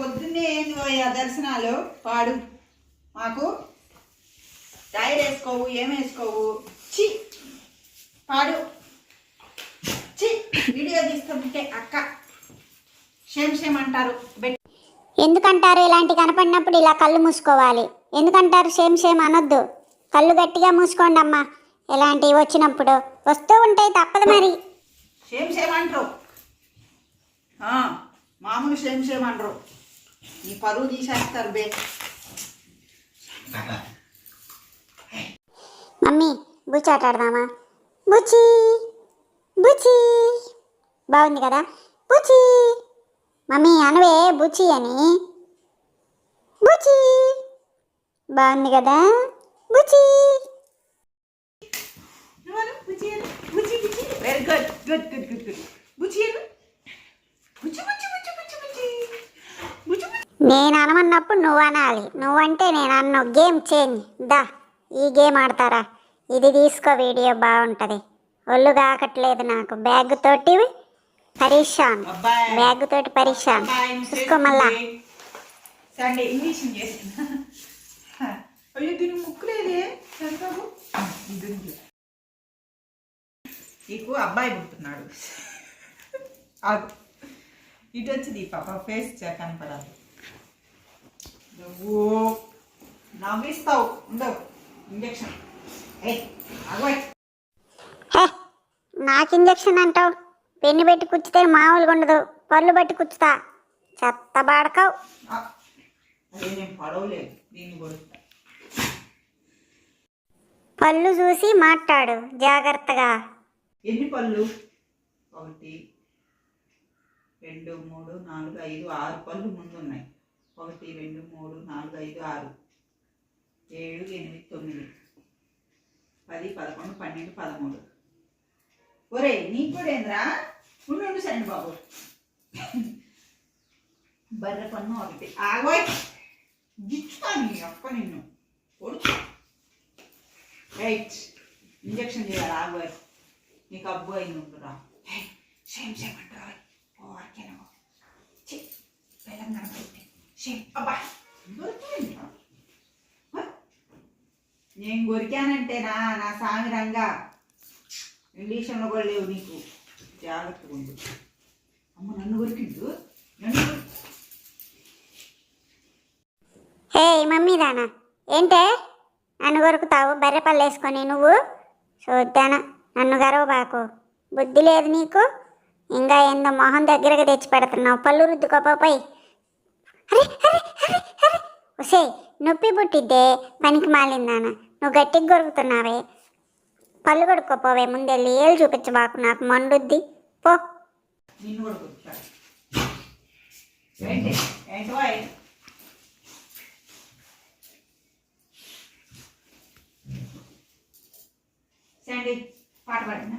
పొద్దున్నే ఏంది పోయా దర్శనాలు? పాడు. మాకు టైర్ వేసుకోవు ఏం వేసుకోవు. చి పాడు. చి వీడియో తీస్తుంటే అక్క. షేమ్ షేమ్ అంటారు. ఎందుకంటారు ఇలాంటి కనపడినప్పుడు ఇలా కళ్ళు మూసుకోవాలి? ఎందుకంటారు సేమ్ సేమ్ అనొద్దు? కళ్ళు గట్టిగా మూసుకోండి అమ్మా ఇలాంటివి వచ్చినప్పుడు? వస్తూ ఉంటాయి తప్పదు మరి. షేమ్ షేమ్ అంటారు. మామూలు షేమ్ షేమ్ అంటారు. నీ పరువు తీసేస్తారు బే. మమ్మీ బుచ్చి ఆటాడదామా బుచ్చి బుచ్చి. బాగుంది కదా? బుచ్చి. మమ్మీ అనవే బుచ్చి అని. బుచ్చి. బాగుంది కదా? Buchi. Very good good good good good బుచ్చియను Buchi Buchi Buchi Buchi Buchi Buchi Buchi నేను అనమన్నప్పుడు నువ్వు అనాలి నువ్వంటే నేను అన్న గేమ్ చేంజ్. దా ఈ గేమ్ ఆడతారా? ఇది తీసుకో వీడియో బాగుంటుంది. ఒళ్ళు కాకట్లేదు నాకు. బ్యాగ్ తోటి పరీక్షాన్. బ్యాగ్ తోటి పరీక్షాన్ చూసుకో మళ్ళా. నీకు అబ్బాయి పుడుతున్నాడు. ఆగు. ఇటు వచ్చింది పాప ఫేస్ కనపడాలి. నువ్వు నవ్విస్తావు. ఉండవు. ఇంజక్షన్. ఏ నాకు ఇంజక్షన్ అంటావు. పెన్ను పెట్టి కుచ్చితే మామూలుగా ఉండదు. పళ్ళు బట్టి కుచ్చుతా. చెత్త బాడకావు. పళ్ళు చూసి మాట్లాడు. జాగ్రత్తగా. ఎన్ని పళ్ళు? ఒకటి రెండు మూడు నాలుగు ఐదు ఆరు పళ్ళు ముందున్నాయి. ఒకటి రెండు మూడు నాలుగు ఐదు ఆరు ఏడు ఎనిమిది తొమ్మిది పది పదకొండు పన్నెండు పదమూడు. ఒరే నీకు కూడా ఏంద్రా ఉండు ఉండు సరే బాబు. బర్రె పన్ను ఒకటి. ఆగోయ్ గిచ్చుతా నీ ఒక్క నిన్ను. కొడుచు రైట్ ఇంజక్షన్ చేయాలి ఆగోయ్ నీకు అబ్బు అయింది ఉంటురా సేమ్ సేమ్ అంటారా ఓరికేనా అబ్బా. నేను కొరికానంటేనా నా సామి రంగా. ఇండిషన్లో కూడా లేవు నీకు. జాగ్రత్తగా ఉండు. అమ్మ నన్ను కొరికిండు నన్ను హే మమ్మీ దానా. ఏంటే? నన్ను కొరుకుతావు బర్రె పళ్ళు వేసుకొని నువ్వు? చూద్దానా. నన్ను గర్వబాకు బుద్ధి లేదు నీకు? ఇంకా ఏందో మొహం దగ్గరకు తెచ్చి పెడుతున్నావు. పళ్ళు రుద్దుకోపోయి ఒసే నొప్పి పుట్టిద్దే పనికి మాలిందానా నువ్వు గట్టిగా కొరుకుతున్నావే పళ్ళు కొడుకోపోవే ముందెళ్ళి ఏళ్ళు చూపించబాకు నాకు మండుద్ది. పో. పాట పాడినా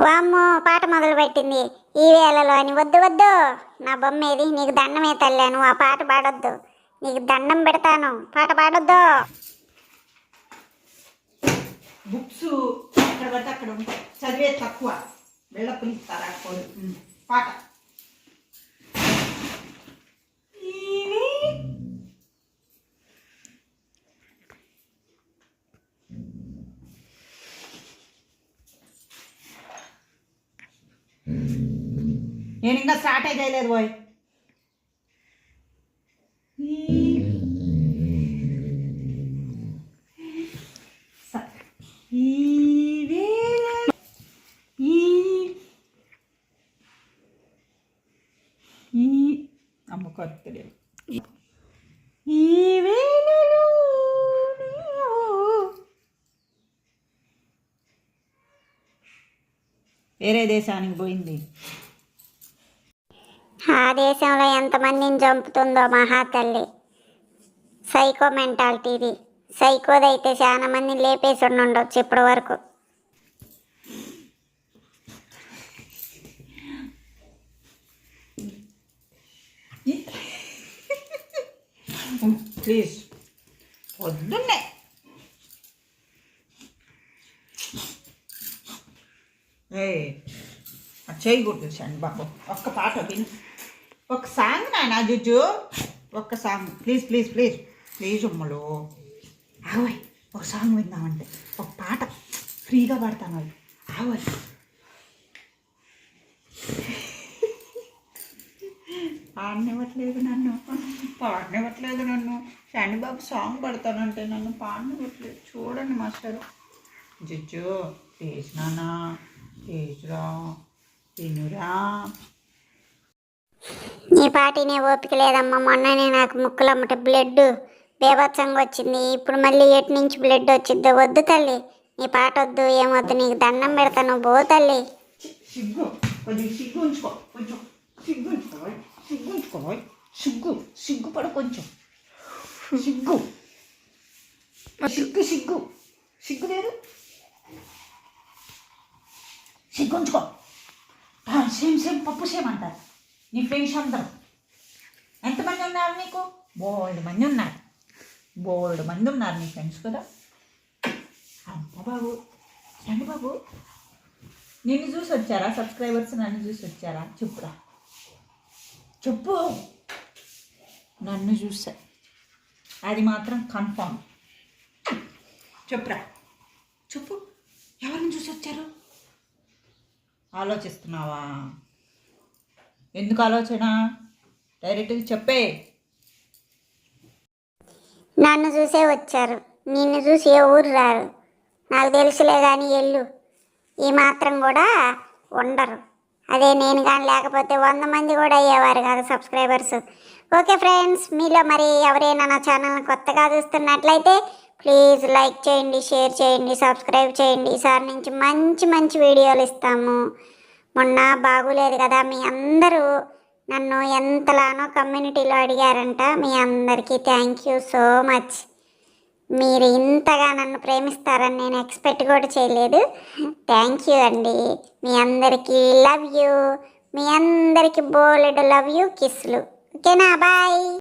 వామ్మో పాట మొదలు పెట్టింది ఈ వేళలో అని వద్దు వద్దు. నా బొమ్మ ఏది నీకు దండమే తల్లాను ఆ పాట పాడొద్దు. నీకు దండం పెడతాను. పాట పాడొద్దు. బుక్స్ ఎక్కడ పడితే అక్కడ చదివే తక్కువ. పాట. నేను ఇంకా స్టార్ట్ చేయలేదు పోయ్ ఈ వేళ ఈ ఈ అమ్మ ఈ వేళలో వేరే దేశానికి పోయింది. ఆ దేశంలో ఎంతమందిని చంపుతుందో మహాతల్లి. సైకో మెంటాలిటీ ఇది సైకోదైతే చాలా మందిని లేపేసి ఉండొచ్చు ఇప్పటి వరకు ప్లీజ్ పొద్దున్నే ఏ చేయకూడదు చండి బాబు. ఒక్క పాట విను. ఒక సాంగ్ నానా జుజు ఒక్క song. Please please please. Please ఉమ్మలు. ఆవాయ్ ఒక సాంగ్ విందామంటే. ఒక పాట. ఫ్రీగా పాడతాను వాళ్ళు. ఆవాయ్. పాడనివ్వట్లేదు నన్ను. పాడనివ్వట్లేదు నన్ను. బాబు సాంగ్ పడతానంటే నన్ను పాడనివ్వట్లేదు. చూడండి మాస్టరు. జుజ్జు ప్లీజ్ నాన్న. ప్లీజ్ రా. తినురా నీ పాటినే ఓపిక లేదమ్మా. మొన్ననే నాకు ముక్కులమ్మట బ్లడ్ బేభత్సంగా వచ్చింది. ఇప్పుడు మళ్ళీ ఎటు నుంచి బ్లడ్ వచ్చిద్దో వద్దు తల్లి. నీ పాట వద్దు ఏమొద్దు నీకు దండం పెడతాను బో తల్లి. సిగ్గు. కొంచెం సిగ్గు ఉంచుకో. కొంచెం సిగ్గు ఉంచుకో సిగ్గు ఉంచుకో సిగ్గు. సిగ్గు పడ కొంచెం. సిగ్గు. సిగ్గు సిగ్గు. సిగ్గు లేదు. సిగ్గు ఉంచుకో. సేమ్ సేమ్ పప్పు సేమ్ అంటారు. నీ ఫ్రెండ్స్ అందరూ. ఎంతమంది ఉన్నారు నీకు బోల్డ్ మంది ఉన్నారు. బోల్డ్ మంది ఉన్నారు నీ ఫ్రెండ్స్ కదా అమ్మ బాబు. రండి బాబు. నిన్ను చూసి వచ్చారా? సబ్స్క్రైబర్స్ నన్ను చూసి వచ్చారా? చెప్పురా. చెప్పు. నన్ను చూసా. అది మాత్రం కన్ఫామ్ చెప్పురా. చెప్పు. ఎవరిని చూసి వచ్చారు? ఆలోచిస్తున్నావా? ఎందుకు ఆలోచన? డైరెక్ట్గా చెప్పే. నన్ను చూసే వచ్చారు. నిన్ను చూసి ఏ ఊరు రారు? నాకు తెలుసులే కానీ ఎల్లు. ఈ మాత్రం కూడా ఉండరు. అదే నేను కానీ లేకపోతే వంద మంది కూడా అయ్యేవారు కాదు సబ్స్క్రైబర్స్. ఓకే ఫ్రెండ్స్ మీలో మరి ఎవరైనా నా ఛానల్ని కొత్తగా చూస్తున్నట్లయితే ప్లీజ్ లైక్ చేయండి షేర్ చేయండి సబ్స్క్రైబ్ చేయండి. ఈసారి నుంచి మంచి మంచి వీడియోలు ఇస్తాము. మొన్న బాగులేదు కదా మీ అందరూ నన్ను ఎంతలానో కమ్యూనిటీలో అడిగారంట. మీ అందరికీ థ్యాంక్ యూ సో మచ్ మీరు ఇంతగా నన్ను ప్రేమిస్తారని నేను ఎక్స్పెక్ట్ కూడా చేయలేదు. థ్యాంక్ యూ అండి. మీ అందరికీ లవ్ యూ మీ అందరికీ బోలెడు లవ్ యూ కిస్లు ఓకేనా? బాయ్